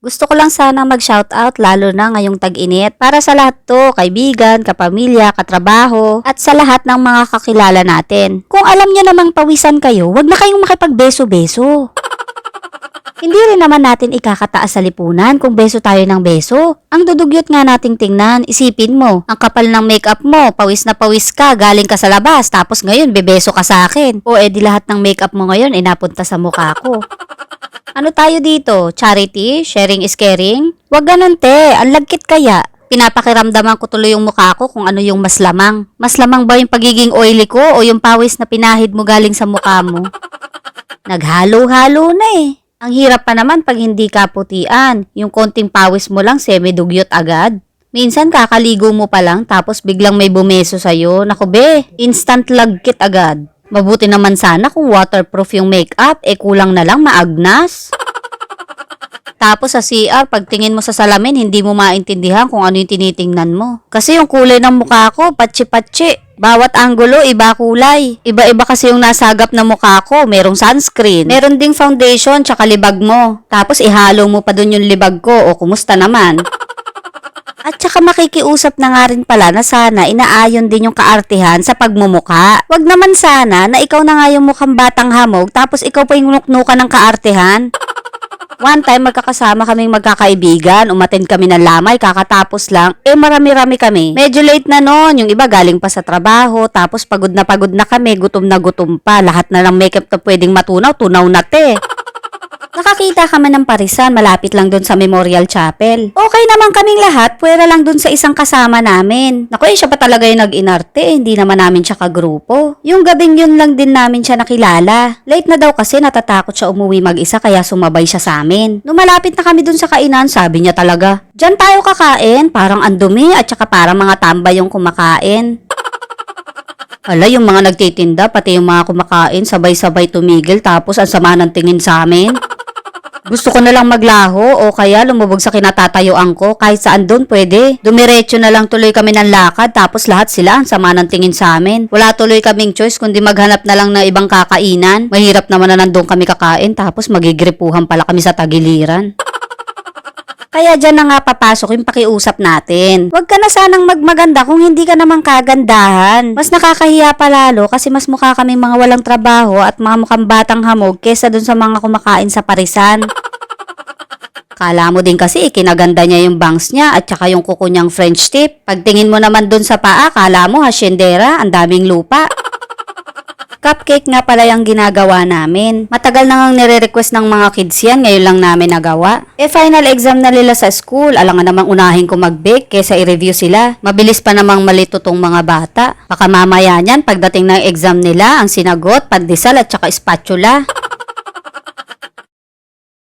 Gusto ko lang sana mag-shoutout lalo na ngayong tag-init para sa lahat to, kaibigan, kapamilya, katrabaho, at sa lahat ng mga kakilala natin. Kung alam nyo namang pawisan kayo, wag na kayong makipagbeso-beso. Hindi rin naman natin ikakataas sa lipunan kung beso tayo ng beso. Ang dudugyot nga nating tingnan, isipin mo, ang kapal ng makeup mo, pawis na pawis ka, galing ka sa labas, tapos ngayon bebeso ka sa akin. O edi lahat ng makeup mo ngayon ay napunta sa mukha ko. Ano tayo dito? Charity? Sharing is caring? Wag ganun te, ang lagkit kaya. Pinapakiramdaman ko tuloy yung mukha ko kung ano yung mas lamang. Mas lamang ba yung pagiging oily ko o yung pawis na pinahid mo galing sa mukha mo? Naghalo-halo na eh. Ang hirap pa naman pag hindi ka putian. Yung konting pawis mo lang semi-dugyot agad. Minsan kakaligo mo pa lang tapos biglang may bumeso sa'yo. Naku be, instant lagkit agad. Mabuti naman sana kung waterproof yung makeup, eh kulang na lang maagnas. Tapos sa CR, pagtingin mo sa salamin, hindi mo maintindihan kung ano yung tinitingnan mo. Kasi yung kulay ng mukha ko, patsi-patsi. Bawat anggulo, iba kulay. Iba-iba kasi yung nasagap na mukha ko. Merong sunscreen. Meron ding foundation, tsaka libag mo. Tapos ihalo mo pa dun yung libag ko. O, kumusta naman? At saka makikiusap na nga rin pala na sana inaayon din yung kaartihan sa pagmumuka. Wag naman sana na ikaw na nga yung mukhang batang hamog tapos ikaw pa yung nuknukan ng kaartihan. One time, magkakasama kaming magkakaibigan, umaten kami ng lamay, kakatapos lang, eh marami-rami kami. Medyo late na noon, yung iba galing pa sa trabaho, tapos pagod na pagod na kami, gutom na gutom pa, lahat na ng makeup na pwedeng matunaw, tunaw na te. Nakakita kami ng parisan malapit lang doon sa Memorial Chapel. Okay naman kaming lahat, pwera lang doon sa isang kasama namin. Naku, eh, siya pa talaga yung nag-inarte, eh, hindi naman namin siya kagrupo. Yung gabing yun lang din namin siya nakilala. Late na daw kasi natatakot siya umuwi mag-isa kaya sumabay siya sa amin. Nung na kami doon sa kainan, sabi niya talaga, Diyan tayo kakain, parang andumi at saka parang mga tambay yung kumakain. Hala, yung mga nagtitinda, pati yung mga kumakain, sabay-sabay tumigil tapos ang sama ng tingin sa amin. Gusto ko na lang maglaho o kaya lumubog sa kinatatayuan ko kahit saan doon pwede. Dumiretso na lang tuloy kami ng lakad tapos lahat sila ang sama ng tingin sa amin. Wala tuloy kaming choice kundi maghanap na lang ng ibang kakainan. Mahirap naman na nandun kami kakain tapos magigripuhan pala kami sa tagiliran. Kaya dyan na nga papasok yung pakiusap natin. Huwag ka na sanang magmaganda kung hindi ka naman kagandahan. Mas nakakahiya pa lalo kasi mas mukha kaming mga walang trabaho at mga mukhang batang hamog kesa dun sa mga kumakain sa parisan. Kala mo din kasi ikinaganda niya yung bangs niya at saka yung kuko niyang French tip. Pagtingin mo naman dun sa paa, kala mo hasyendera, ang daming lupa. Cupcake nga pala yung ginagawa namin. Matagal na ngang nire-request ng mga kids yan, ngayon lang namin nagawa. Eh final exam na nila sa school, alangan namang unahin ko mag-bake kesa i-review sila. Mabilis pa namang malito tong mga bata. Baka mamaya niyan, pagdating ng exam nila, ang sinagot, pandesal at saka spatula.